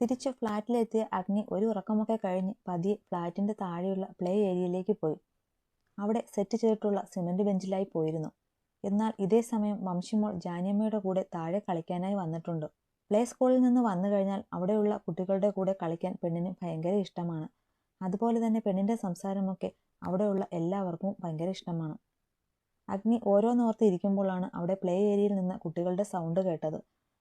തിരിച്ച് ഫ്ലാറ്റിലെത്തിയ അഗ്നി ഒരു ഉറക്കമൊക്കെ കഴിഞ്ഞ് പതിയെ ഫ്ലാറ്റിന്റെ താഴെയുള്ള പ്ലേ ഏരിയയിലേക്ക് പോയി. അവിടെ സെറ്റ് ചെയ്തിട്ടുള്ള സിമന്റ് ബെഞ്ചിലായി പോയിരുന്നു. എന്നാൽ ഇതേ സമയം വംശിമോൾ ജാനിയമ്മയുടെ കൂടെ താഴെ കളിക്കാനായി വന്നിട്ടുണ്ട്. പ്ലേ സ്കൂളിൽ നിന്ന് വന്നു കഴിഞ്ഞാൽ അവിടെയുള്ള കുട്ടികളുടെ കൂടെ കളിക്കാൻ പെണ്ണിന് ഭയങ്കര ഇഷ്ടമാണ്. അതുപോലെ തന്നെ പെണ്ണിന്റെ സംസാരമൊക്കെ അവിടെയുള്ള എല്ലാവർക്കും ഭയങ്കര ഇഷ്ടമാണ്. അഗ്നി ഓരോന്നോർത്ത് ഇരിക്കുമ്പോഴാണ് അവിടെ പ്ലേ ഏരിയയിൽ നിന്ന് കുട്ടികളുടെ സൗണ്ട് കേട്ടത്.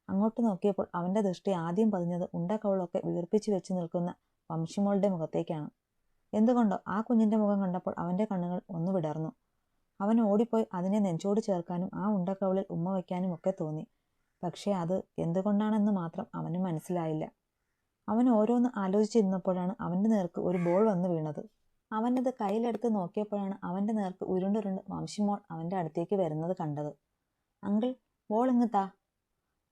അങ്ങോട്ട് നോക്കിയപ്പോൾ അവന്റെ ദൃഷ്ടി ആദ്യം പതിഞ്ഞത് ഉണ്ടക്കവളൊക്കെ വീർപ്പിച്ചു വെച്ച് നിൽക്കുന്ന വംശിമോളുടെ മുഖത്തേക്കാണ്. എന്തുകൊണ്ടോ ആ കുഞ്ഞിന്റെ മുഖം കണ്ടപ്പോൾ അവന്റെ കണ്ണുകൾ ഒന്ന് വിടർന്നു. അവൻ ഓടിപ്പോയി അതിനെ നെഞ്ചോട് ചേർക്കാനും ആ ഉണ്ടക്കവളിൽ ഉമ്മ വയ്ക്കാനും ഒക്കെ തോന്നി. പക്ഷേ അത് എന്തുകൊണ്ടാണെന്ന് മാത്രം അവന് മനസ്സിലായില്ല. അവൻ ഓരോന്ന് ആലോചിച്ചിരുന്നപ്പോഴാണ് അവന്റെ നേർക്ക് ഒരു ബോൾ വന്ന് വീണത്. അവനത് കയ്യിലെടുത്ത് നോക്കിയപ്പോഴാണ് അവന്റെ നേർക്ക് ഉരുണ്ടുരുണ്ട് വംശിമോൾ അവന്റെ അടുത്തേക്ക് വരുന്നത് കണ്ടത്. അങ്കിൾ ബോൾ ഇങ്ങ് താ.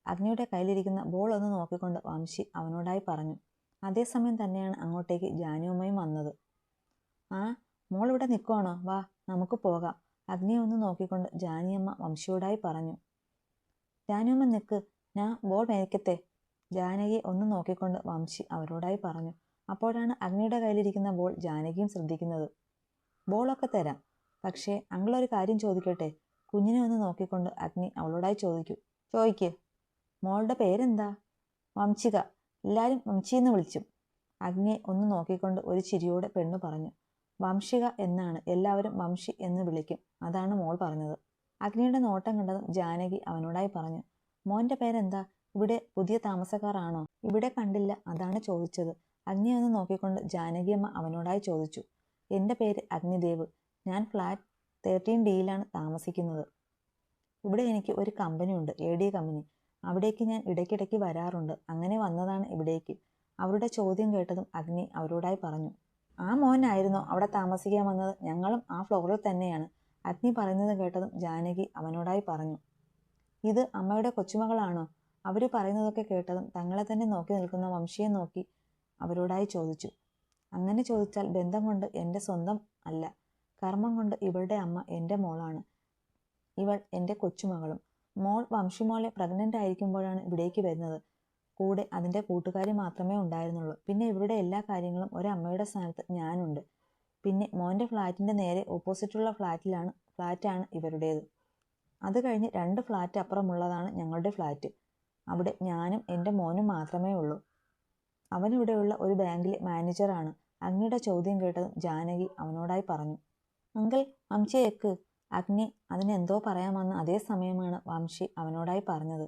അഗ്നിയുടെ കയ്യിലിരിക്കുന്ന ബോൾ ഒന്ന് നോക്കിക്കൊണ്ട് വംശി അവനോടായി പറഞ്ഞു അതേസമയം തന്നെയാണ് അങ്ങോട്ടേക്ക് ജാനുവുമായും വന്നത്. ആ മോൾ ഇവിടെ നിൽക്കുവാണോ വാ നമുക്ക് പോകാം. അഗ്നിയെ ഒന്ന് നോക്കിക്കൊണ്ട് ജാനിയമ്മ വംശിയോടായി പറഞ്ഞു ജാനുവമ്മ നിൽക്ക് ഞാൻ ബോൾ മേടിക്കത്തെ ജാനകിയെ ഒന്ന് നോക്കിക്കൊണ്ട് വംശി അവരോടായി പറഞ്ഞു അപ്പോഴാണ് അഗ്നിയുടെ കയ്യിലിരിക്കുന്ന ബോൾ ജാനകിയും ശ്രദ്ധിക്കുന്നത്. ബോളൊക്കെ തരാം പക്ഷേ അങ്കിളൊരു കാര്യം ചോദിക്കട്ടെ? കുഞ്ഞിനെ ഒന്ന് നോക്കിക്കൊണ്ട് അഗ്നി അവളോടായി ചോദിക്കൂ ചോദിക്ക്. മോളുടെ പേരെന്താ? വംശിക എല്ലാവരും വംശി എന്ന് വിളിച്ചു. അഗ്നിയെ ഒന്ന് നോക്കിക്കൊണ്ട് ഒരു ചിരിയോടെ പെണ്ണ് പറഞ്ഞു വംശിക എന്നാണ്. എല്ലാവരും വംശി എന്ന് വിളിക്കും. അതാണ് മോൾ പറഞ്ഞത്. അഗ്നിയുടെ നോട്ടം കണ്ടതും ജാനകി അവനോടായി പറഞ്ഞു മോന്റെ പേരെന്താ? ഇവിടെ പുതിയ താമസക്കാരാണോ? ഇവിടെ കണ്ടില്ല. അതാണ് ചോദിച്ചത്. അഗ്നി ഒന്ന് നോക്കിക്കൊണ്ട് ജാനകിയമ്മ അവനോടായി ചോദിച്ചു എന്റെ പേര് അഗ്നിദേവ്. ഞാൻ ഫ്ലാറ്റ് തേർട്ടീൻ ഡിയിലാണ് താമസിക്കുന്നത്. ഇവിടെ എനിക്ക് ഒരു കമ്പനി ഉണ്ട് എ ഡി കമ്പനി. അവിടേക്ക് ഞാൻ ഇടയ്ക്കിടയ്ക്ക് വരാറുണ്ട്. അങ്ങനെ വന്നതാണ് ഇവിടേക്ക്. അവരുടെ ചോദ്യം കേട്ടതും അഗ്നി അവരോടായി പറഞ്ഞു ആ മോനായിരുന്നു അവിടെ താമസിക്കാൻ വന്നത്. ഞങ്ങളും ആ ഫ്ലോറിൽ തന്നെയാണ്. അഗ്നി പറയുന്നത് കേട്ടതും ജാനകി അവനോടായി പറഞ്ഞു ഇത് അമ്മയുടെ കൊച്ചുമകളാണോ? അവർ പറയുന്നതൊക്കെ കേട്ടതും തങ്ങളെ തന്നെ നോക്കി നിൽക്കുന്ന വംശിയെ നോക്കി അവരോടായി ചോദിച്ചു അങ്ങനെ ചോദിച്ചാൽ ബന്ധം കൊണ്ട് എന്റെ സ്വന്തം അല്ല. കർമ്മം കൊണ്ട് ഇവളുടെ അമ്മ എന്റെ മോളാണ്. ഇവൾ എന്റെ കൊച്ചുമകളും. മോൾ വംശിമോളെ പ്രഗ്നന്റ് ആയിരിക്കുമ്പോഴാണ് ഇവിടേക്ക് വരുന്നത്. കൂടെ അതിന്റെ കൂട്ടുകാരി മാത്രമേ ഉണ്ടായിരുന്നുള്ളൂ. പിന്നെ ഇവരുടെ എല്ലാ കാര്യങ്ങളും ഒരമ്മയുടെ സ്ഥാനത്ത് ഞാനുണ്ട്. പിന്നെ മോന്റെ ഫ്ലാറ്റിന്റെ നേരെ ഓപ്പോസിറ്റുള്ള ഫ്ലാറ്റിലാണ് ഫ്ലാറ്റാണ് ഇവരുടേത്. അത് കഴിഞ്ഞ് രണ്ട് ഫ്ലാറ്റ് അപ്പുറമുള്ളതാണ് ഞങ്ങളുടെ ഫ്ലാറ്റ്. അവിടെ ഞാനും എന്റെ മോനും മാത്രമേ ഉള്ളൂ. അവനിവിടെയുള്ള ഒരു ബാങ്കിലെ മാനേജറാണ് അങ്ങയുടെ ചോദ്യം കേട്ടതും ജാനകി അവനോടായി പറഞ്ഞു അങ്കിൾ വംശിയേക്ക് അഗ്നി അതിനെന്തോ പറയാമെന്ന് അതേ സമയമാണ് വംശി അവനോടായി പറഞ്ഞത്.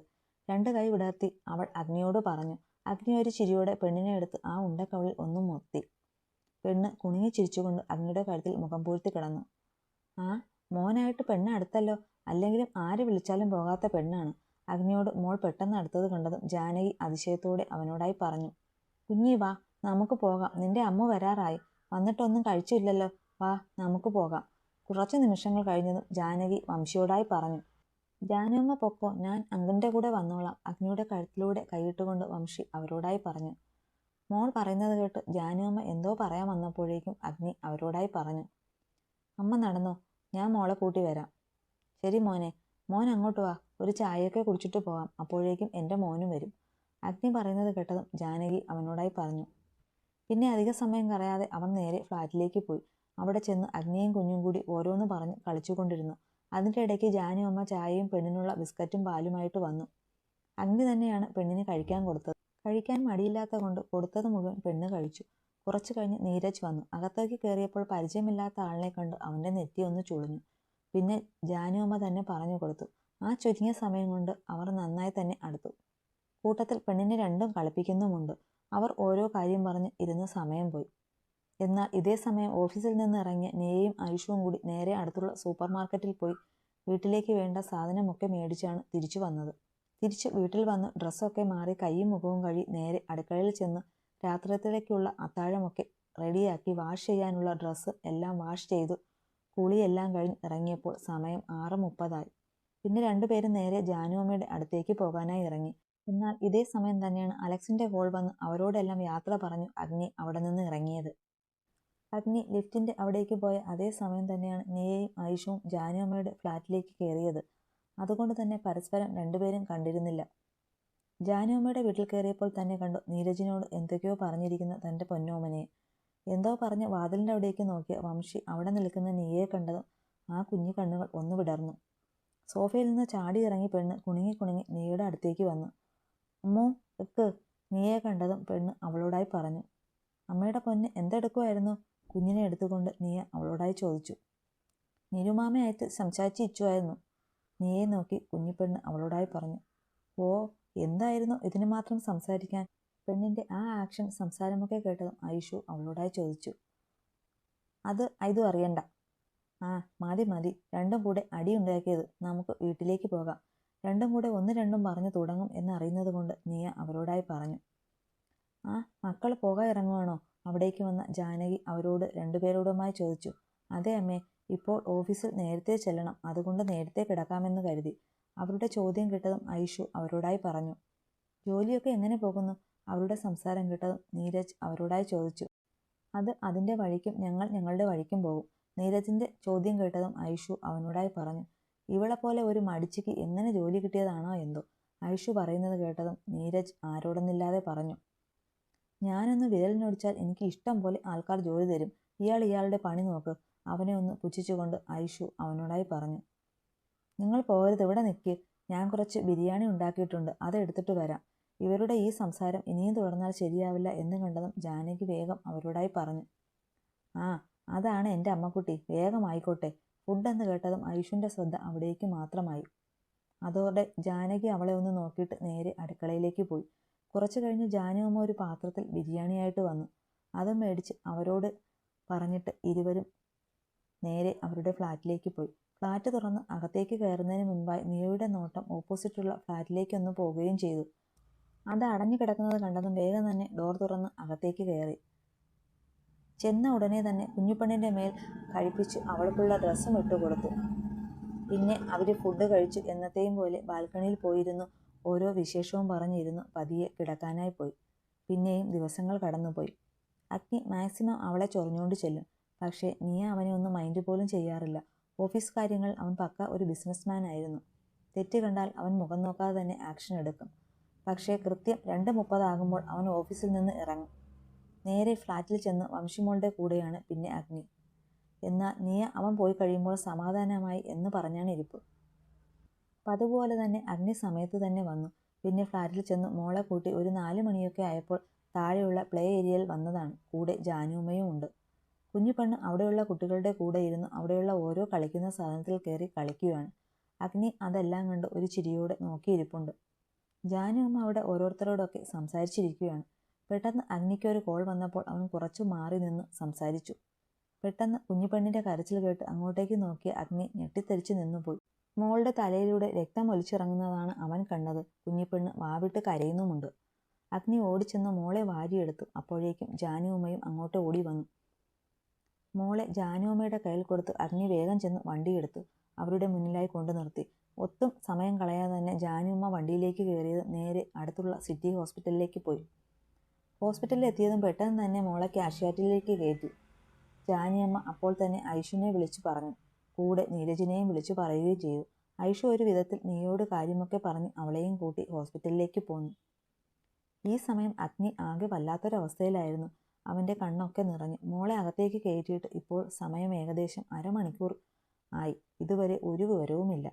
രണ്ട് കൈ വിടർത്തി അവൾ അഗ്നിയോട് പറഞ്ഞു അഗ്നി ഒരു ചിരിയോടെ പെണ്ണിനെ എടുത്ത് ആ ഉണ്ടക്കവളിൽ ഒന്നും മുത്തി പെണ്ണ് കുണുങ്ങി ചിരിച്ചുകൊണ്ട് അഗ്നിയുടെ കഴുത്തിൽ മുഖം പൂഴ്ത്തി കിടന്നു. ആ മോനായിട്ട് പെണ്ണ് അടുത്തല്ലോ? അല്ലെങ്കിലും ആര് വിളിച്ചാലും പോകാത്ത പെണ്ണാണ്. അഗ്നിയോട് മോൾ പെട്ടെന്ന് അടുത്തത് കണ്ടതും ജാനകി അതിശയത്തോടെ അവനോടായി പറഞ്ഞു കുഞ്ഞി വാ നമുക്ക് പോകാം. നിന്റെ അമ്മ വരാറായി. വന്നിട്ടൊന്നും കഴിച്ചില്ലല്ലോ. വാ നമുക്ക് പോകാം. കുറച്ചു നിമിഷങ്ങൾ കഴിഞ്ഞതും ജാനകി വംശിയോടായി പറഞ്ഞു ജാനമ്മ പൊക്കോ ഞാൻ അങ്കിന്റെ കൂടെ വന്നോളാം അഗ്നിയുടെ കഴുത്തിലൂടെ കൈയിട്ടുകൊണ്ട് വംശി അവരോടായി പറഞ്ഞു. മോൾ പറയുന്നത് കേട്ട് ജാനുവമ്മ എന്തോ പറയാൻ വന്നപ്പോഴേക്കും അഗ്നി അവരോടായി പറഞ്ഞു അമ്മ നടന്നോ ഞാൻ മോളെ കൂട്ടി വരാം. ശരി മോനെ മോൻ അങ്ങോട്ട് വാ ഒരു ചായയൊക്കെ കുടിച്ചിട്ട് പോവാം അപ്പോഴേക്കും എന്റെ മോനും വരും. അഗ്നി പറയുന്നത് കേട്ടതും ജാനകി അവനോടായി പറഞ്ഞു. പിന്നെ അധിക സമയം കറയാതെ അവൻ നേരെ ഫ്ലാറ്റിലേക്ക് പോയി. അവിടെ ചെന്ന് അഗ്നിയും കുഞ്ഞും കൂടി ഓരോന്ന് പറഞ്ഞ് കളിച്ചുകൊണ്ടിരുന്നു. അതിന്റെ ഇടയ്ക്ക് ജാനു അമ്മ ചായയും പെണ്ണിനുള്ള ബിസ്ക്കറ്റും പാലുമായിട്ട് വന്നു. അഗ്നി തന്നെയാണ് പെണ്ണിന് കഴിക്കാൻ കൊടുത്തത്. കഴിക്കാൻ മടിയില്ലാത്ത കൊണ്ട് കൊടുത്തത് മുഴുവൻ പെണ്ണ് കഴിച്ചു. കുറച്ചു കഴിഞ്ഞ് നീരജ് വന്നു. അകത്തേക്ക് കയറിയപ്പോൾ പരിചയമില്ലാത്ത ആളിനെ കണ്ട് അവന്റെ നെറ്റി ഒന്ന് ചുളിഞ്ഞു. പിന്നെ ജാനു അമ്മ തന്നെ പറഞ്ഞു കൊടുത്തു. ആ ചുരുങ്ങിയ സമയം കൊണ്ട് അവർ നന്നായി തന്നെ അടുത്തു. കൂട്ടത്തിൽ പെണ്ണിനെ രണ്ടും കളിപ്പിക്കുന്നുമുണ്ട്. അവർ ഓരോ കാര്യം പറഞ്ഞ് ഇരുന്ന് സമയം പോയി. എന്നാൽ ഇതേ സമയം ഓഫീസിൽ നിന്ന് ഇറങ്ങിയ നേയും ഐഷുവും കൂടി നേരെ അടുത്തുള്ള സൂപ്പർ മാർക്കറ്റിൽ പോയി വീട്ടിലേക്ക് വേണ്ട സാധനമൊക്കെ മേടിച്ചാണ് തിരിച്ചു വന്നത്. തിരിച്ച് വീട്ടിൽ വന്ന് ഡ്രസ്സൊക്കെ മാറി കൈയും മുഖവും കഴി നേരെ അടുക്കളയിൽ ചെന്ന് രാത്രിയത്തിലേക്കുള്ള അത്താഴമൊക്കെ റെഡിയാക്കി വാഷ് ചെയ്യാനുള്ള ഡ്രസ്സ് എല്ലാം വാഷ് ചെയ്തു കുളിയെല്ലാം കഴിഞ്ഞ് ഇറങ്ങിയപ്പോൾ സമയം ആറ് മുപ്പതായി. പിന്നെ രണ്ടുപേരും നേരെ ജാനുവമ്മയുടെ അടുത്തേക്ക് പോകാനായി ഇറങ്ങി. എന്നാൽ ഇതേ സമയം തന്നെയാണ് അലക്സിന്റെ കോൾ വന്ന് അവരോടെല്ലാം യാത്ര പറഞ്ഞു അഗ്നി അവിടെ നിന്ന് ഇറങ്ങിയത്. അഗ്നി ലിഫ്റ്റിന്റെ അവിടേക്ക് പോയ അതേ സമയം തന്നെയാണ് നീയയും ആയിഷുവും ജാനുഅമ്മയുടെ ഫ്ലാറ്റിലേക്ക് കയറിയത്. അതുകൊണ്ട് തന്നെ പരസ്പരം രണ്ടുപേരും കണ്ടിരുന്നില്ല. ജാനുമ്മയുടെ വീട്ടിൽ കയറിയപ്പോൾ തന്നെ കണ്ടു നീരജിനോട് എന്തൊക്കെയോ പറഞ്ഞിരിക്കുന്ന തന്റെ പൊന്നോമനയെ എന്തോ പറഞ്ഞ് വാതിലിന്റെ അവിടേക്ക് നോക്കിയ വംശി അവിടെ നിൽക്കുന്ന നീയെ കണ്ടതും ആ കുഞ്ഞു കണ്ണുകൾ ഒന്ന് വിടർന്നു. സോഫയിൽ നിന്ന് ചാടി ഇറങ്ങി പെണ്ണ് കുണുങ്ങി കുണുങ്ങി നീയുടെ അടുത്തേക്ക് വന്നു. അമ്മോ എക്ക് നീയെ കണ്ടതും പെണ്ണ് അവളോടായി പറഞ്ഞു. അമ്മയുടെ പൊന്ന് എന്തെടുക്കുമായിരുന്നു കുഞ്ഞിനെ എടുത്തുകൊണ്ട് നീയ അവളോടായി ചോദിച്ചു. നിരുമാമയായിട്ട് സംസാരിച്ച് ഇച്ചുമായിരുന്നു നീയെ നോക്കി കുഞ്ഞിപ്പെണ്ണ് അവളോടായി പറഞ്ഞു. ഓ എന്തായിരുന്നു ഇതിന് മാത്രം സംസാരിക്കാൻ? പെണ്ണിന്റെ ആ ആക്ഷൻ സംസാരമൊക്കെ കേട്ടതും ഐഷു അവളോടായി ചോദിച്ചു. അത് ഇതും അറിയണ്ട. ആ മതി മതി. രണ്ടും കൂടെ അടിയുണ്ടാക്കിയത് നമുക്ക് വീട്ടിലേക്ക് പോകാം. രണ്ടും കൂടെ ഒന്ന് രണ്ടും പറഞ്ഞു തുടങ്ങും എന്നറിയുന്നത് കൊണ്ട് നീയ അവരോടായി പറഞ്ഞു. ആ മക്കൾ പോകാൻ ഇറങ്ങുവാണോ? അവിടേക്ക് വന്ന ജാനകി അവരോട് രണ്ടുപേരോടുമായി ചോദിച്ചു അതെ അമ്മേ ഇപ്പോൾ ഓഫീസിൽ നേരത്തെ ചെല്ലണം അതുകൊണ്ട് നേരത്തെ കിടക്കാമെന്ന് കരുതി. അവരുടെ ചോദ്യം കേട്ടതും ഐഷു അവരോടായി പറഞ്ഞു ജോലിയൊക്കെ എങ്ങനെ പോകുന്നു? അവരുടെ സംസാരം കേട്ടതും നീരജ് അവരോടായി ചോദിച്ചു അത് അതിന്റെ വഴിക്കും ഞങ്ങൾ ഞങ്ങളുടെ വഴിക്കും പോകും. നീരജിന്റെ ചോദ്യം കേട്ടതും ഐഷു അവനോടായി പറഞ്ഞു ഇവളെ പോലെ ഒരു മടിച്ചിക്ക് എങ്ങനെ ജോലി കിട്ടിയതാണോ എന്തോ? ഐഷു പറയുന്നത് കേട്ടതും നീരജ് ആരോടൊന്നില്ലാതെ പറഞ്ഞു ഞാനൊന്ന് വിരലിനൊടിച്ചാൽ എനിക്ക് ഇഷ്ടം പോലെ ആൾക്കാർ ജോലി തരും. ഇയാൾ ഇയാളുടെ പണി നോക്ക്. അവനെ ഒന്ന് പുച്ഛിച്ചുകൊണ്ട് ഐഷു അവനോടായി പറഞ്ഞു. നിങ്ങൾ പോകരുത് ഇവിടെ നിൽക്ക് ഞാൻ കുറച്ച് ബിരിയാണി ഉണ്ടാക്കിയിട്ടുണ്ട് അത് എടുത്തിട്ട് വരാം. ഇവരുടെ ഈ സംസാരം ഇനിയും തുടർന്നാൽ ശരിയാവില്ല എന്ന് കണ്ടതും ജാനകി വേഗം അവരോടായി പറഞ്ഞു. ആ അതാണ് എന്റെ അമ്മക്കുട്ടി. വേഗം ആയിക്കോട്ടെ. ഫുഡ് എന്ന് കേട്ടതും ഐഷുവിന്റെ ശ്രദ്ധ അവിടേക്ക് മാത്രമായി. അതോടെ ജാനകി അവളെ ഒന്ന് നോക്കിയിട്ട് നേരെ അടുക്കളയിലേക്ക് പോയി. കുറച്ചു കഴിഞ്ഞ് ജാനുവമ്മ ഒരു പാത്രത്തിൽ ബിരിയാണിയായിട്ട് വന്നു. അത് മേടിച്ച് അവരോട് പറഞ്ഞിട്ട് ഇരുവരും നേരെ അവരുടെ ഫ്ലാറ്റിലേക്ക് പോയി. ഫ്ലാറ്റ് തുറന്ന് അകത്തേക്ക് കയറുന്നതിന് മുൻപായി നിയോയുടെ നോട്ടം ഓപ്പോസിറ്റുള്ള ഫ്ലാറ്റിലേക്കൊന്ന് പോവുകയും ചെയ്തു. അത് അടഞ്ഞു കിടക്കുന്നത് കണ്ടതും വേഗം തന്നെ ഡോർ തുറന്ന് അകത്തേക്ക് കയറി. ചെന്ന ഉടനെ തന്നെ കുഞ്ഞുപെണ്ണിന്റെ മേൽ കഴിപ്പിച്ച് അവൾക്കുള്ള ഡ്രസ്സും ഇട്ടുകൊടുത്തു. പിന്നെ അവർ ഫുഡ് കഴിച്ചു എന്നത്തെയും പോലെ ബാൽക്കണിയിൽ പോയിരുന്നു. ഓരോ വിശേഷവും പറഞ്ഞിരുന്നു പതിയെ കിടക്കാനായി പോയി. പിന്നെയും ദിവസങ്ങൾ കടന്നുപോയി. അഗ്നി മാക്സിമം അവളെ ചൊറിഞ്ഞുകൊണ്ട് ചെല്ലും. പക്ഷേ നീ അവനെ ഒന്നും മൈൻഡ് പോലും ചെയ്യാറില്ല. ഓഫീസ് കാര്യങ്ങൾ അവൻ പക്ക ഒരു ബിസിനസ്മാൻ ആയിരുന്നു. തെറ്റ് കണ്ടാൽ അവൻ മുഖം നോക്കാതെ തന്നെ ആക്ഷൻ എടുക്കും. പക്ഷേ കൃത്യം രണ്ട് മുപ്പതാകുമ്പോൾ അവൻ ഓഫീസിൽ നിന്ന് ഇറങ്ങും. നേരെ ഫ്ലാറ്റിൽ ചെന്ന് വംശിമോളുടെ കൂടെയാണ് പിന്നെ അഗ്നി. എന്നാൽ നീ അവൻ പോയി കഴിയുമ്പോൾ സമാധാനമായി എന്ന് പറഞ്ഞാണ് ഇരിപ്പ് പതുപോലെ തന്നെ അഗ്നി സമയത്ത് തന്നെ വന്നു. പിന്നെ ഫ്ലാറ്റിൽ ചെന്ന്. മോളെ കൂട്ടി ഒരു നാല് മണിയൊക്കെ ആയപ്പോൾ താഴെയുള്ള പ്ലേ ഏരിയയിൽ വന്നതാണ്. കൂടെ ജാനുമ്മയും ഉണ്ട്. കുഞ്ഞു പെണ്ണ് അവിടെയുള്ള കുട്ടികളുടെ കൂടെ ഇരുന്ന്. അവിടെയുള്ള ഓരോ കളിക്കുന്ന സാധനത്തിൽ കയറി കളിക്കുകയാണ്. അഗ്നി അതെല്ലാം കണ്ട് ഒരു ചിരിയോടെ നോക്കിയിരിപ്പുണ്ട്. ജാനു അമ്മ അവിടെ ഓരോരുത്തരോടൊക്കെ സംസാരിച്ചിരിക്കുകയാണ്. പെട്ടെന്ന് അഗ്നിക്ക് ഒരു കോൾ വന്നപ്പോൾ അവൻ കുറച്ചു മാറി നിന്ന് സംസാരിച്ചു. പെട്ടെന്ന് കുഞ്ഞുപെണ്ണിന്റെ കരച്ചിൽ കേട്ട് അങ്ങോട്ടേക്ക് നോക്കി അഗ്നി ഞെട്ടിത്തെറിച്ച് നിന്നുപോയി. മോളുടെ തലയിലൂടെ രക്തം ഒലിച്ചിറങ്ങുന്നതാണ് അവൻ കണ്ടത്. കുഞ്ഞിപ്പെണ്ണ് വാവിട്ട് കരയുന്നുമുണ്ട്. അഗ്നി ഓടിച്ചെന്ന് മോളെ വാരിയെടുത്തു. അപ്പോഴേക്കും ജാനുമ്മയും അങ്ങോട്ട് ഓടി വന്നു. മോളെ ജാനുമ്മയുടെ കയ്യിൽ കൊടുത്ത് അഗ്നി വേഗം ചെന്ന് വണ്ടിയെടുത്തു. അവരുടെ മുന്നിലായി കൊണ്ടു നിർത്തി. ഒട്ടും സമയം കളയാതെ തന്നെ ജാനുമ്മ വണ്ടിയിലേക്ക് കയറിയത് നേരെ അടുത്തുള്ള സിറ്റി ഹോസ്പിറ്റലിലേക്ക് പോയി. ഹോസ്പിറ്റലിൽ എത്തിയതും പെട്ടെന്ന് തന്നെ മോളെ കാഷ്യാറ്റിലേക്ക് കയറ്റി. ജാനിയമ്മ അപ്പോൾ തന്നെ ഐഷുവിനെ വിളിച്ചു പറഞ്ഞു. കൂടെ നീരജിനെയും വിളിച്ചു പറയുകയും ചെയ്തു. ഐഷു ഒരു വിധത്തിൽ നീയോട് കാര്യമൊക്കെ പറഞ്ഞ് അവളെയും കൂട്ടി ഹോസ്പിറ്റലിലേക്ക് പോന്നു. ഈ സമയം അഗ്നി ആകെ വല്ലാത്തൊരവസ്ഥയിലായിരുന്നു. അവന്റെ കണ്ണൊക്കെ നിറഞ്ഞു. മോളെ അകത്തേക്ക് കയറ്റിയിട്ട് ഇപ്പോൾ സമയം ഏകദേശം അരമണിക്കൂർ ആയി. ഇതുവരെ ഒരു വിവരവുമില്ല.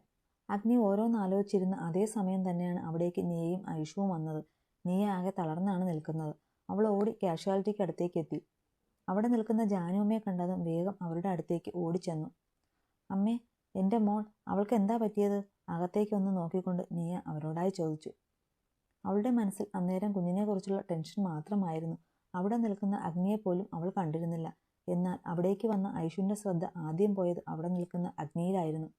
അഗ്നി ഓരോന്നാലോചിച്ചിരുന്ന അതേ സമയം തന്നെയാണ് അവിടേക്ക് നീയും ഐഷുവും വന്നത്. നീ ആകെ തളർന്നാണ് നിൽക്കുന്നത്. അവൾ ഓടി കാഷ്വാലിറ്റിക്ക് അടുത്തേക്ക് എത്തി. അവിടെ നിൽക്കുന്ന ജാനുമ്മയെ കണ്ടതും വേഗം അവരുടെ അടുത്തേക്ക് ഓടിച്ചെന്നു. അമ്മേ എന്റെ മോൾ അവൾക്ക് എന്താ പറ്റിയത്? അകത്തേക്ക് ഒന്ന് നോക്കിക്കൊണ്ട് നീയ അവരോടായി ചോദിച്ചു. അവളുടെ മനസ്സിൽ അന്നേരം കുഞ്ഞിനെക്കുറിച്ചുള്ള ടെൻഷൻ മാത്രമായിരുന്നു. അവിടെ നിൽക്കുന്ന അഗ്നിയെപ്പോലും അവൾ കണ്ടിരുന്നില്ല. എന്നാൽ അവിടേക്ക് വന്ന ഐഷുവിന്റെ ശ്രദ്ധ ആദ്യം പോയത് അവിടെ നിൽക്കുന്ന അഗ്നിയിലായിരുന്നു.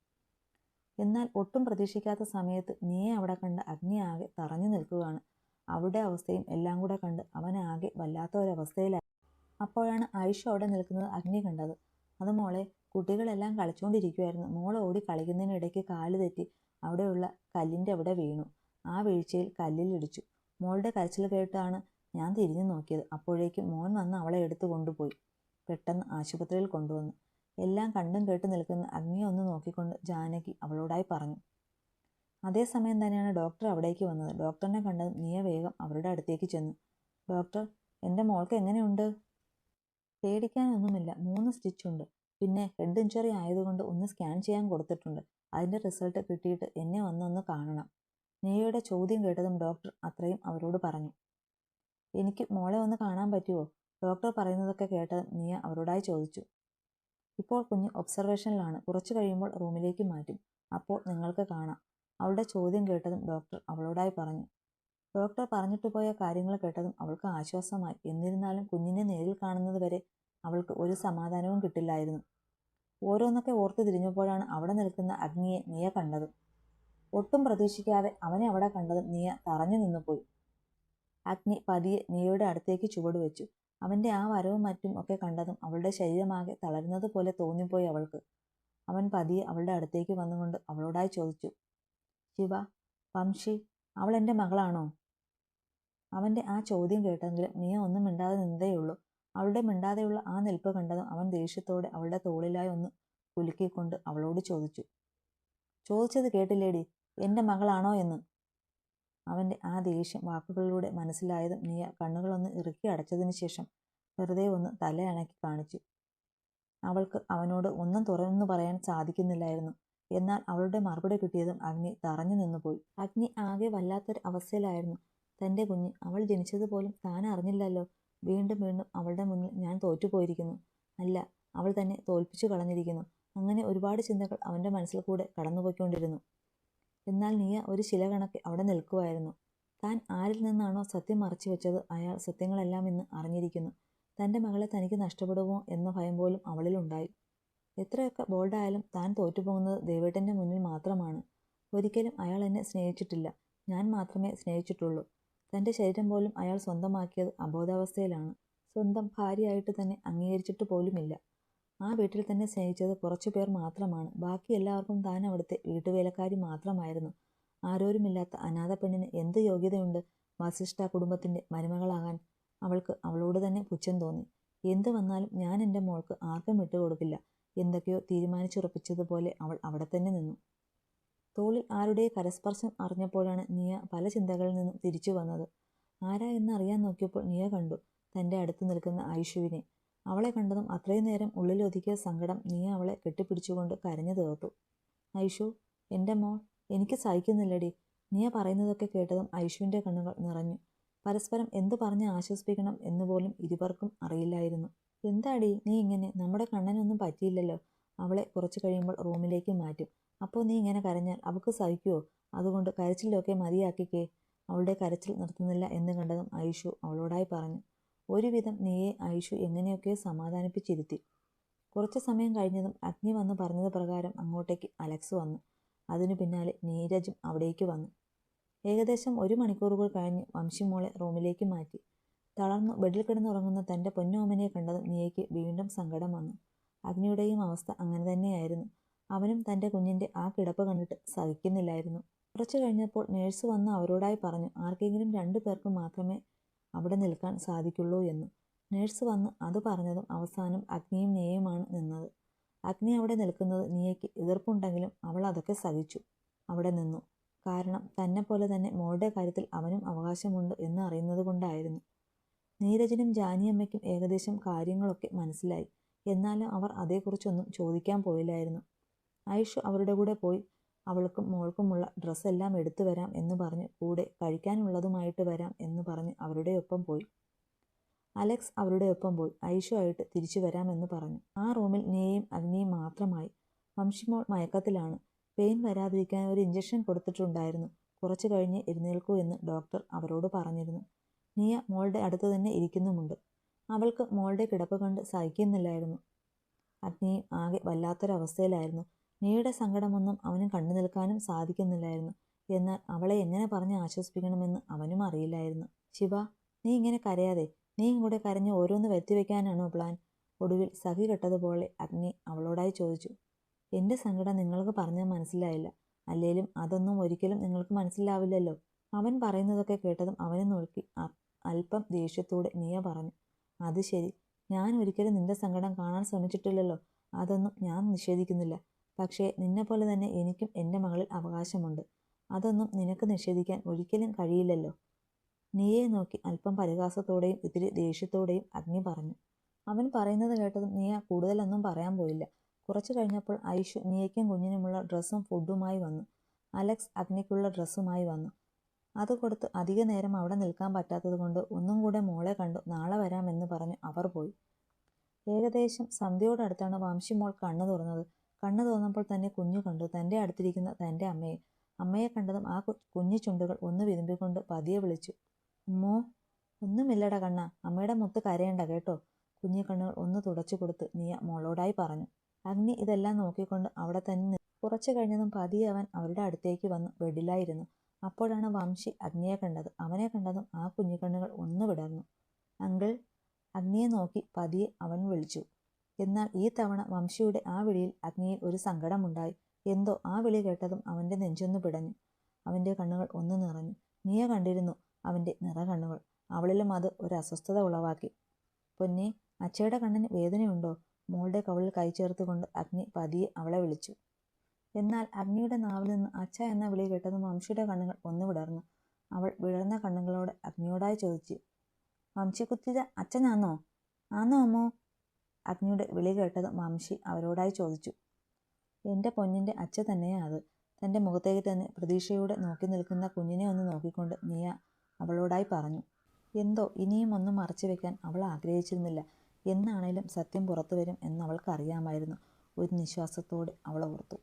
എന്നാൽ ഒട്ടും പ്രതീക്ഷിക്കാത്ത സമയത്ത് നീയെ അവിടെ കണ്ട അഗ്നി ആകെ തറഞ്ഞു നിൽക്കുകയാണ്. അവളുടെ അവസ്ഥയും എല്ലാം കൂടെ കണ്ട് അവനാകെ വല്ലാത്ത ഒരവസ്ഥയിലായി അപ്പോഴാണ് ഐഷു അവിടെ നിൽക്കുന്നത് അഗ്നി കണ്ടത്. അത് മോളെ കുട്ടികളെല്ലാം കളിച്ചുകൊണ്ടിരിക്കുമായിരുന്നു മോൾ ഓടി കളിക്കുന്നതിനിടയ്ക്ക് കാൽ തെറ്റി അവിടെയുള്ള കല്ലിന്റെ അവിടെ വീണു. ആ വീഴ്ചയിൽ കല്ലിലിടിച്ചു മോളുടെ കരച്ചിൽ കേട്ടാണ് ഞാൻ തിരിഞ്ഞു നോക്കിയത്. അപ്പോഴേക്കും മോൻ വന്ന് അവളെ എടുത്തു കൊണ്ടുപോയി. പെട്ടെന്ന് ആശുപത്രിയിൽ കൊണ്ടുവന്നു. എല്ലാം കണ്ടും കേട്ട് നിൽക്കുന്ന അഗ്നിയെ ഒന്ന് നോക്കിക്കൊണ്ട് ജാനകി അവളോടായി പറഞ്ഞു. അതേസമയം തന്നെയാണ് ഡോക്ടർ അവിടേക്ക് വന്നത്. ഡോക്ടറിനെ കണ്ടത് നീയ വേഗം അവരുടെ അടുത്തേക്ക് ചെന്നു. ഡോക്ടർ എന്റെ മോൾക്ക് എങ്ങനെയുണ്ട്? പേടിക്കാനൊന്നുമില്ല. മൂന്ന് സ്റ്റിച്ച് ഉണ്ട്. പിന്നെ ഹെഡ് ഇഞ്ചുറി ആയതുകൊണ്ട് ഒന്ന് സ്കാൻ ചെയ്യാൻ കൊടുത്തിട്ടുണ്ട്. അതിന്റെ റിസൾട്ട് കിട്ടിയിട്ട് എന്നെ വന്നൊന്ന് കാണണം. നെയ്യയുടെ ചോദ്യം കേട്ടതും ഡോക്ടർ അത്രയും അവരോട് പറഞ്ഞു. എനിക്ക് മോളെ ഒന്ന് കാണാൻ പറ്റുമോ ഡോക്ടർ പറയുന്നതൊക്കെ കേട്ടതും നീയ അവരോടായി ചോദിച്ചു. ഇപ്പോൾ കുഞ്ഞ് ഒബ്സർവേഷനിലാണ് കുറച്ചു കഴിയുമ്പോൾ റൂമിലേക്ക് മാറ്റും. അപ്പോൾ നിങ്ങൾക്ക് കാണാം. അവളുടെ ചോദ്യം കേട്ടതും ഡോക്ടർ അവളോടായി പറഞ്ഞു. ഡോക്ടർ പറഞ്ഞിട്ട് പോയ കാര്യങ്ങൾ കേട്ടതും അവൾക്ക് ആശ്വാസമായി. എന്നിരുന്നാലും കുഞ്ഞിനെ നേരിൽ കാണുന്നത് വരെ അവൾക്ക് ഒരു സമാധാനവും കിട്ടില്ലായിരുന്നു. ഓരോന്നൊക്കെ ഓർത്തു തിരിഞ്ഞപ്പോഴാണ് അവിടെ നിൽക്കുന്ന അഗ്നിയെ നിയ കണ്ടത്. ഒട്ടും പ്രതീക്ഷിക്കാതെ അവനെ അവിടെ കണ്ടതും നിയ തറഞ്ഞു നിന്നുപോയി. അഗ്നി പതിയെ നിയയുടെ അടുത്തേക്ക് ചുവട് വെച്ചു. അവന്റെ ആ വരവും മറ്റും ഒക്കെ കണ്ടതും അവളുടെ ശരീരമാകെ തളരുന്നത് പോലെ തോന്നിപ്പോയി അവൾക്ക്. അവൻ പതിയെ അവളുടെ അടുത്തേക്ക് വന്നുകൊണ്ട് അവളോടായി ചോദിച്ചു ശിവ വംശി അവൾ എന്റെ മകളാണോ? അവന്റെ ആ ചോദ്യം കേട്ടെങ്കിലും നീ ഒന്നും മിണ്ടാതെ നിന്നതേയുള്ളൂ. അവളുടെ മിണ്ടാതെയുള്ള ആ നിൽപ്പ് കണ്ടതും അവൻ ദേഷ്യത്തോടെ അവളുടെ തോളിലായി ഒന്ന് കുലുക്കിക്കൊണ്ട് അവളോട് ചോദിച്ചു. ചോദിച്ചത് കേട്ടില്ലേടി? എന്റെ മകളാണോ എന്ന്. അവന്റെ ആ ദേഷ്യം വാക്കുകളിലൂടെ മനസ്സിലായതും നീയ കണ്ണുകളൊന്ന് ഇറുക്കി അടച്ചതിന് ശേഷം വെറുതെ ഒന്ന് തല അണക്കി കാണിച്ചു. അവൾക്ക് അവനോട് ഒന്നും തുറന്നു പറയാൻ സാധിക്കുന്നില്ലായിരുന്നു. എന്നാൽ അവളുടെ മറുപടി കിട്ടിയതും അഗ്നി തറഞ്ഞു നിന്നുപോയി അഗ്നി ആകെ വല്ലാത്തൊരു അവസ്ഥയിലായിരുന്നു തന്റെ കുഞ്ഞ് അവൾ ജനിച്ചതുപോലും താൻ അറിഞ്ഞില്ലല്ലോ. വീണ്ടും വീണ്ടും അവളുടെ മുന്നിൽ ഞാൻ തോറ്റുപോയിരിക്കുന്നു. അല്ല അവൾ തന്നെ തോൽപ്പിച്ചു കളഞ്ഞിരിക്കുന്നു. അങ്ങനെ ഒരുപാട് ചിന്തകൾ അവന്റെ മനസ്സിൽ കൂടെ കടന്നുപോയിക്കൊണ്ടിരുന്നു. എന്നാൽ നീയ ഒരു ശില കണക്കെ അവിടെ നിൽക്കുമായിരുന്നു താൻ ആരിൽ നിന്നാണോ സത്യം മറച്ചു വെച്ചത് അയാൾ സത്യങ്ങളെല്ലാം ഇന്ന് അറിഞ്ഞിരിക്കുന്നു. തന്റെ മകളെ തനിക്ക് നഷ്ടപ്പെടുമോ എന്ന ഭയം പോലും അവളിലുണ്ടായി എത്രയൊക്കെ ബോൾഡായാലും താൻ തോറ്റുപോകുന്നത് ദേവേട്ടന്റെ മുന്നിൽ മാത്രമാണ്. ഒരിക്കലും അയാൾ എന്നെ സ്നേഹിച്ചിട്ടില്ല. ഞാൻ മാത്രമേ സ്നേഹിച്ചിട്ടുള്ളൂ. തന്റെ ശരീരം പോലും അയാൾ സ്വന്തമാക്കിയത് അബോധാവസ്ഥയിലാണ്. സ്വന്തം ഭാര്യയായിട്ട് തന്നെ അംഗീകരിച്ചിട്ട് പോലുമില്ല. ആ വീട്ടിൽ തന്നെ സ്നേഹിച്ചത് കുറച്ചു പേർ മാത്രമാണ്. ബാക്കി എല്ലാവർക്കും താൻ അവിടുത്തെ വീട്ടുവേലക്കാരി മാത്രമായിരുന്നു. ആരോരുമില്ലാത്ത അനാഥ പെണ്ണിന് എന്ത് യോഗ്യതയുണ്ട് വസിഷ്ഠ കുടുംബത്തിന്റെ മരുമകളാകാൻ? അവൾക്ക് അവളോട് തന്നെ പുച്ഛം തോന്നി. എന്ത് വന്നാലും ഞാൻ എന്റെ മോൾക്ക് ആർക്കും വിട്ടുകൊടുക്കില്ല. എന്തൊക്കെയോ തീരുമാനിച്ചുറപ്പിച്ചതുപോലെ അവൾ അവിടെ തന്നെ നിന്നു. തോളിൽ ആരുടെ കരസ്പർശം അറിഞ്ഞപ്പോഴാണ് നിയ പല ചിന്തകളിൽ നിന്നും തിരിച്ചു വന്നത്. ആരാ എന്ന് അറിയാൻ നോക്കിയപ്പോൾ നിയ കണ്ടു തന്റെ അടുത്ത് നിൽക്കുന്ന ഐഷുവിനെ. അവളെ കണ്ടതും അത്രയും നേരം ഉള്ളിലൊതുക്കിയ സങ്കടം നിയ അവളെ കെട്ടിപ്പിടിച്ചുകൊണ്ട് കരഞ്ഞു തീർത്തു. ഐഷു എന്റെ മോൾ എനിക്ക് സഹിക്കുന്നില്ലടി. നിയ പറയുന്നതൊക്കെ കേട്ടതും ഐഷുവിന്റെ കണ്ണുകൾ നിറഞ്ഞു. പരസ്പരം എന്തു പറഞ്ഞ് ആശ്വസിപ്പിക്കണം എന്നുപോലും ഇരുവർക്കും അറിയില്ലായിരുന്നു. എന്താടി നീ ഇങ്ങനെ? നമ്മുടെ കണ്ണനൊന്നും പറ്റിയില്ലല്ലോ. അവളെ കുറച്ചു കഴിയുമ്പോൾ റൂമിലേക്ക് മാറ്റും. അപ്പോൾ നീ ഇങ്ങനെ കരഞ്ഞാൽ അവൾക്ക് സഹിക്കുമോ അതുകൊണ്ട് കരച്ചിലൊക്കെ മതിയാക്കിക്കേ. അവളുടെ കരച്ചിൽ നിർത്തുന്നില്ല എന്ന് കണ്ടതും ഐഷു അവളോടായി പറഞ്ഞു. ഒരുവിധം നീയെ ഐഷു എങ്ങനെയൊക്കെ സമാധാനിപ്പിച്ചിരുത്തി. കുറച്ച് സമയം കഴിഞ്ഞതും അഗ്നി വന്ന് പറഞ്ഞത് പ്രകാരം അങ്ങോട്ടേക്ക് അലക്സ് വന്നു. അതിനു പിന്നാലെ നീരജും അവിടേക്ക് വന്നു. ഏകദേശം ഒരു മണിക്കൂറുകൾ കഴിഞ്ഞ് വംശിമോളെ റൂമിലേക്ക് മാറ്റി. തളർന്നു ബെഡിൽ കിടന്നുറങ്ങുന്ന തന്റെ പൊന്നോമനെ കണ്ടതും നീയയ്ക്ക് വീണ്ടും സങ്കടം വന്നു. അഗ്നിയുടെയും അവസ്ഥ അങ്ങനെ തന്നെയായിരുന്നു. അവനും തന്റെ കുഞ്ഞിന്റെ ആ കിടപ്പ് കണ്ടിട്ട് സഹിക്കുന്നില്ലായിരുന്നു. കുറച്ചു കഴിഞ്ഞപ്പോൾ നേഴ്സ് വന്ന് അവരോടായി പറഞ്ഞു ആർക്കെങ്കിലും രണ്ടു പേർക്ക് മാത്രമേ അവിടെ നിൽക്കാൻ സാധിക്കുള്ളൂ എന്ന്. നേഴ്സ് വന്ന് അത് പറഞ്ഞതും അവസാനം അഗ്നിയും നീയുമാണ് നിന്നത്. അഗ്നി അവിടെ നിൽക്കുന്നത് നീയയ്ക്ക് എതിർപ്പുണ്ടെങ്കിലും അവൾ അതൊക്കെ സഹിച്ചു അവിടെ നിന്നു. കാരണം തന്നെ പോലെ തന്നെ മോളുടെ കാര്യത്തിൽ അവനും അവകാശമുണ്ട് എന്ന് അറിയുന്നത് കൊണ്ടായിരുന്നു. നീരജിനും ജാനിയമ്മയ്ക്കും ഏകദേശം കാര്യങ്ങളൊക്കെ മനസ്സിലായി. എന്നാലും അവർ അതേക്കുറിച്ചൊന്നും ചോദിക്കാൻ പോയില്ലായിരുന്നു. ഐഷു അവരുടെ കൂടെ പോയി. അവൾക്കും മോൾക്കുമുള്ള ഡ്രസ്സെല്ലാം എടുത്തു വരാം എന്ന് പറഞ്ഞ് കൂടെ കഴിക്കാനുള്ളതുമായിട്ട് വരാം എന്ന് പറഞ്ഞ് അവരുടെ ഒപ്പം പോയി. അലക്സ് അവരുടെ ഒപ്പം പോയി. ഐഷു ആയിട്ട് തിരിച്ചു വരാമെന്ന് പറഞ്ഞു. ആ റൂമിൽ നെയ്യും അഗ്നിയും മാത്രമായി. വംശിമോൾ മയക്കത്തിലാണ്. പെയിൻ വരാതിരിക്കാൻ ഒരു ഇഞ്ചക്ഷൻ കൊടുത്തിട്ടുണ്ടായിരുന്നു. കുറച്ചു കഴിഞ്ഞ് എഴുന്നേൽക്കൂ എന്ന് ഡോക്ടർ അവരോട് പറഞ്ഞിരുന്നു. നീയ മോളുടെ അടുത്ത് തന്നെ ഇരിക്കുന്നുമുണ്ട്. അവൾക്ക് മോളുടെ കിടപ്പ് കണ്ട് സഹിക്കുന്നില്ലായിരുന്നു. അഗ്നിയും ആകെ വല്ലാത്തൊരവസ്ഥയിലായിരുന്നു. നീയുടെ സങ്കടമൊന്നും അവന് കണ്ടു നിൽക്കാനും സാധിക്കുന്നില്ലായിരുന്നു. എന്നാൽ അവളെ എങ്ങനെ പറഞ്ഞ് ആശ്വസിപ്പിക്കണമെന്ന് അവനും അറിയില്ലായിരുന്നു. ശിവ നീ ഇങ്ങനെ കരയാതെ നീ ഇങ്ങോട്ട് കരഞ്ഞ് ഓരോന്ന് വരുത്തിവെക്കാനാണോ പ്ലാൻ? ഒടുവിൽ സഖി കെട്ടതുപോലെ അഗ്നി അവളോടായി ചോദിച്ചു. എന്റെ സങ്കടം നിങ്ങൾക്ക് പറഞ്ഞാൽ മനസ്സിലായില്ല. അല്ലേലും അതൊന്നും ഒരിക്കലും നിങ്ങൾക്ക് മനസ്സിലാവില്ലല്ലോ. അവൻ പറയുന്നതൊക്കെ കേട്ടതും അവനെ നോക്കി അല്പം ദേഷ്യത്തോടെ നീയ പറഞ്ഞു. അത് ശരി. ഞാൻ ഒരിക്കലും നിന്റെ സങ്കടം കാണാൻ ശ്രമിച്ചിട്ടില്ലല്ലോ. അതൊന്നും ഞാൻ നിഷേധിക്കുന്നില്ല. പക്ഷേ നിന്നെപ്പോലെ തന്നെ എനിക്കും എന്റെ മകളിൽ അവകാശമുണ്ട്. അതൊന്നും നിനക്ക് നിഷേധിക്കാൻ ഒരിക്കലും കഴിയില്ലല്ലോ. നീയെ നോക്കി അല്പം പരിഹാസത്തോടെയും ഇത്തിരി ദേഷ്യത്തോടെയും അഗ്നി പറഞ്ഞു. അവൻ പറയുന്നത് കേട്ടതും നീയ കൂടുതലൊന്നും പറയാൻ പോയില്ല. കുറച്ചു കഴിഞ്ഞപ്പോൾ ഐഷു നീയയ്ക്കും കുഞ്ഞിനുമുള്ള ഡ്രസ്സും ഫുഡുമായി വന്നു. അലക്സ് അഗ്നിക്കുള്ള ഡ്രസ്സുമായി വന്നു. അത് കൊടുത്ത് അധിക നേരം അവിടെ നിൽക്കാൻ പറ്റാത്തത് കൊണ്ട് ഒന്നും കൂടെ മോളെ കണ്ടു നാളെ വരാമെന്ന് പറഞ്ഞ് അവർ പോയി. ഏകദേശം സന്ധ്യയോടടുത്താണ് വംശിമോൾ കണ്ണു തുറന്നത്. കണ്ണു തോന്നുമ്പോൾ തന്നെ കുഞ്ഞു കണ്ടു. തന്റെ അടുത്തിരിക്കുന്ന തന്റെ അമ്മയെ. അമ്മയെ കണ്ടതും ആ കുഞ്ഞു ചുണ്ടുകൾ ഒന്ന് വിതുമ്പിക്കൊണ്ട് പതിയെ വിളിച്ചു. അമ്മോ ഒന്നുമില്ലട കണ്ണ. അമ്മയുടെ മുത്ത് കരയണ്ട കേട്ടോ. കുഞ്ഞു കണ്ണുകൾ ഒന്ന് തുടച്ചു കൊടുത്ത് നീയ മോളോടായി പറഞ്ഞു. അഗ്നി ഇതെല്ലാം നോക്കിക്കൊണ്ട് അവിടെ തന്നെ കുറച്ചു കഴിഞ്ഞതും പതിയെ അവൻ അവരുടെ അടുത്തേക്ക് വന്ന് വെടിലായിരുന്നു അപ്പോഴാണ് വംശി അഗ്നിയെ കണ്ടത്. അവനെ കണ്ടതും ആ കുഞ്ഞു കണ്ണുകൾ ഒന്ന് വിടർന്നു. അങ്കിൾ അഗ്നിയെ നോക്കി പതിയെ അവൻ വിളിച്ചു. എന്നാൽ ഈ തവണ വംശിയുടെ ആ വിളിയിൽ അഗ്നിയിൽ ഒരു സങ്കടമുണ്ടായി. എന്തോ ആ വിളി കേട്ടതും അവന്റെ നെഞ്ചൊന്നു പിടഞ്ഞു. അവന്റെ കണ്ണുകൾ ഒന്ന് നിറഞ്ഞു. നീയ കണ്ടിരുന്നു അവന്റെ നിറകണ്ണുകൾ. അവളിലും അത് ഒരു അസ്വസ്ഥത ഉളവാക്കി. പൊന്നെ അച്ചയുടെ കണ്ണിന് വേദനയുണ്ടോ? മോളുടെ കവളിൽ കൈ ചേർത്തുകൊണ്ട് അഗ്നി പതിയെ അവളെ വിളിച്ചു. എന്നാൽ അഗ്നിയുടെ നാവിൽ നിന്ന് അച്ഛ എന്ന വിളി കേട്ടതും വംശിയുടെ കണ്ണുകൾ ഒന്ന് വിടർന്നു. അവൾ വിടർന്ന കണ്ണുകളോട് അഗ്നിയോടായി ചോദിച്ചു. വംശി കുത്തിയത് അച്ഛനാന്നോ? ആന്നോ അമ്മോ? അഗ്നിയുടെ വിളി കേട്ടത് മാംഷി അവരോടായി ചോദിച്ചു എന്റെ പൊന്നിന്റെ അച്ഛ തന്നെയാ അത്. തന്റെ മുഖത്തേക്ക് തന്നെ പ്രതീക്ഷയോടെ നോക്കി നിൽക്കുന്ന കുഞ്ഞിനെ ഒന്ന് നോക്കിക്കൊണ്ട് നീയ അവളോടായി പറഞ്ഞു എന്തോ ഇനിയും ഒന്നും മറച്ചു വെക്കാൻ അവൾ ആഗ്രഹിച്ചിരുന്നില്ല. എന്നാണേലും സത്യം പുറത്തു വരും എന്നവൾക്കറിയാമായിരുന്നു ഒരു നിശ്വാസത്തോടെ അവൾ ഓർത്തു.